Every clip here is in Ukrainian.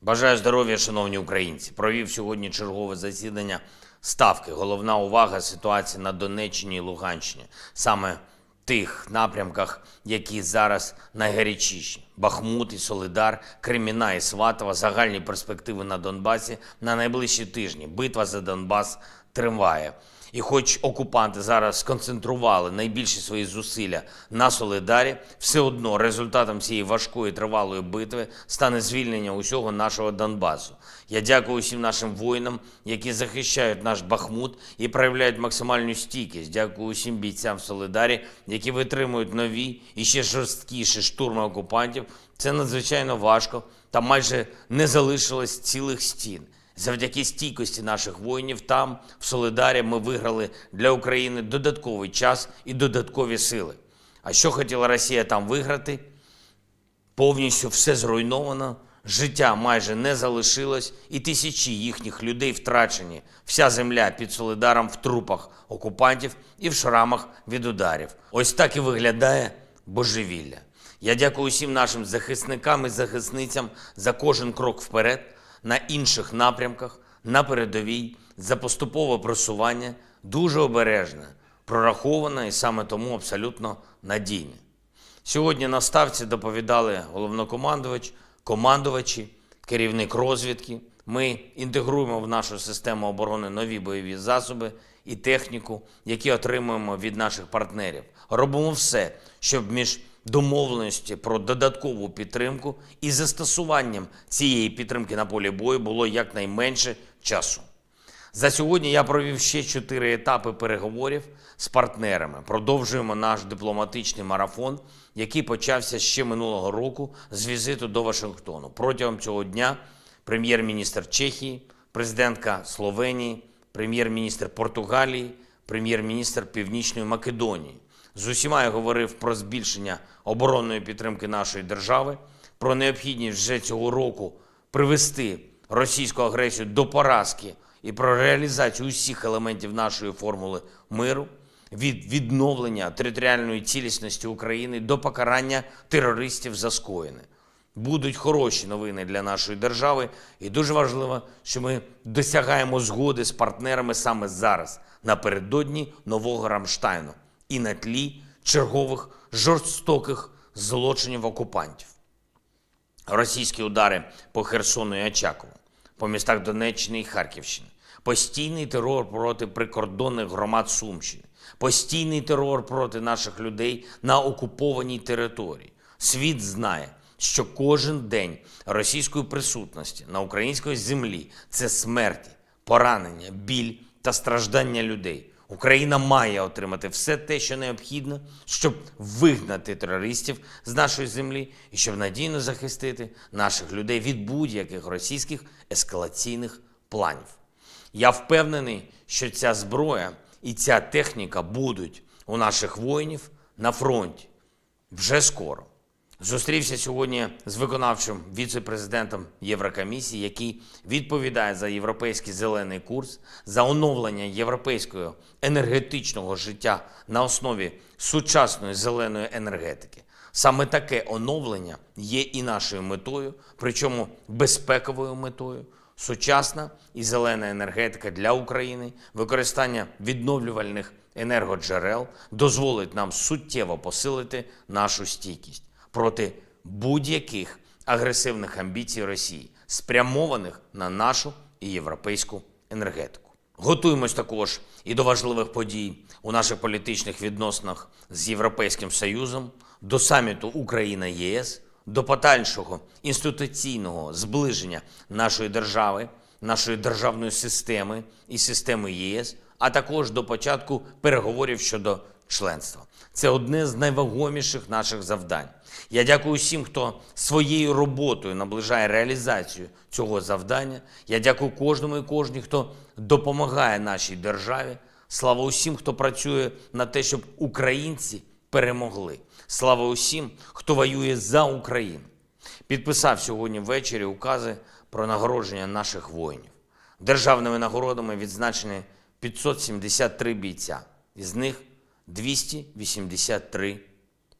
Бажаю здоров'я, шановні українці. Провів сьогодні чергове засідання ставки. Головна увага ситуації на Донеччині і Луганщині. Саме тих напрямках, які зараз найгарячіші: Бахмут і Солидар, Креміна і Сватова, загальні перспективи на Донбасі на найближчі тижні. Битва за Донбас триває. І хоч окупанти зараз сконцентрували найбільші свої зусилля на Солидарі, все одно результатом цієї важкої тривалої битви стане звільнення усього нашого Донбасу. Я дякую усім нашим воїнам, які захищають наш Бахмут і проявляють максимальну стійкість. Дякую усім бійцям в Солидарі, які витримують нові і ще жорсткіші штурми окупантів. Це надзвичайно важко. Там майже не залишилось цілих стін. Завдяки стійкості наших воїнів там, в Солидарі, ми виграли для України додатковий час і додаткові сили. А що хотіла Росія там виграти? Повністю все зруйновано, життя майже не залишилось, і тисячі їхніх людей втрачені. Вся земля під Солидаром в трупах окупантів і в шрамах від ударів. Ось так і виглядає божевілля. Я дякую усім нашим захисникам і захисницям за кожен крок вперед на інших напрямках, на передовій, за поступове просування, дуже обережне, прораховане і саме тому абсолютно надійне. Сьогодні на ставці доповідали головнокомандувач, командувачі, керівник розвідки. Ми інтегруємо в нашу систему оборони нові бойові засоби і техніку, які отримуємо від наших партнерів. Робимо все, щоб між домовленості про додаткову підтримку і застосуванням цієї підтримки на полі бою було якнайменше часу. За сьогодні я провів ще чотири етапи переговорів з партнерами. Продовжуємо наш дипломатичний марафон, який почався ще минулого року з візиту до Вашингтону. Протягом цього дня прем'єр-міністр Чехії, президентка Словенії, прем'єр-міністр Португалії, прем'єр-міністр Північної Македонії. З усіма я говорив про збільшення оборонної підтримки нашої держави, про необхідність вже цього року привести російську агресію до поразки і про реалізацію усіх елементів нашої формули миру від відновлення територіальної цілісності України до покарання терористів за скоєне. Будуть хороші новини для нашої держави, і дуже важливо, що ми досягаємо згоди з партнерами саме зараз, напередодні нового Рамштайну і на тлі чергових жорстоких злочинів окупантів. Російські удари по Херсону і Очакову, по містах Донеччини і Харківщини, постійний терор проти прикордонних громад Сумщини, постійний терор проти наших людей на окупованій території. Світ знає, що кожен день російської присутності на українській землі це смерті, поранення, біль та страждання людей. Україна має отримати все те, що необхідно, щоб вигнати терористів з нашої землі і щоб надійно захистити наших людей від будь-яких російських ескалаційних планів. Я впевнений, що ця зброя і ця техніка будуть у наших воїнів на фронті вже скоро. Зустрівся сьогодні з виконавчим віце-президентом Єврокомісії, який відповідає за європейський зелений курс, за оновлення європейського енергетичного життя на основі сучасної зеленої енергетики. Саме таке оновлення є і нашою метою, причому безпековою метою. Сучасна і зелена енергетика для України, використання відновлювальних енергоджерел дозволить нам суттєво посилити нашу стійкість проти будь-яких агресивних амбіцій Росії, спрямованих на нашу і європейську енергетику. Готуємось також і до важливих подій у наших політичних відносинах з Європейським Союзом, до саміту Україна-ЄС, до подальшого інституційного зближення нашої держави, нашої державної системи і системи ЄС, а також до початку переговорів щодо членства. Це одне з найвагоміших наших завдань. Я дякую всім, хто своєю роботою наближає реалізацію цього завдання. Я дякую кожному і кожній, хто допомагає нашій державі. Слава усім, хто працює на те, щоб українці перемогли. Слава усім, хто воює за Україну. Підписав сьогодні ввечері укази про нагородження наших воїнів. Державними нагородами відзначені 573 бійця, із них 283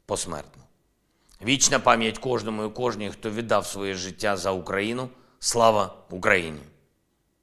посмертно. Вічна пам'ять кожному і кожній, хто віддав своє життя за Україну Слава Україні!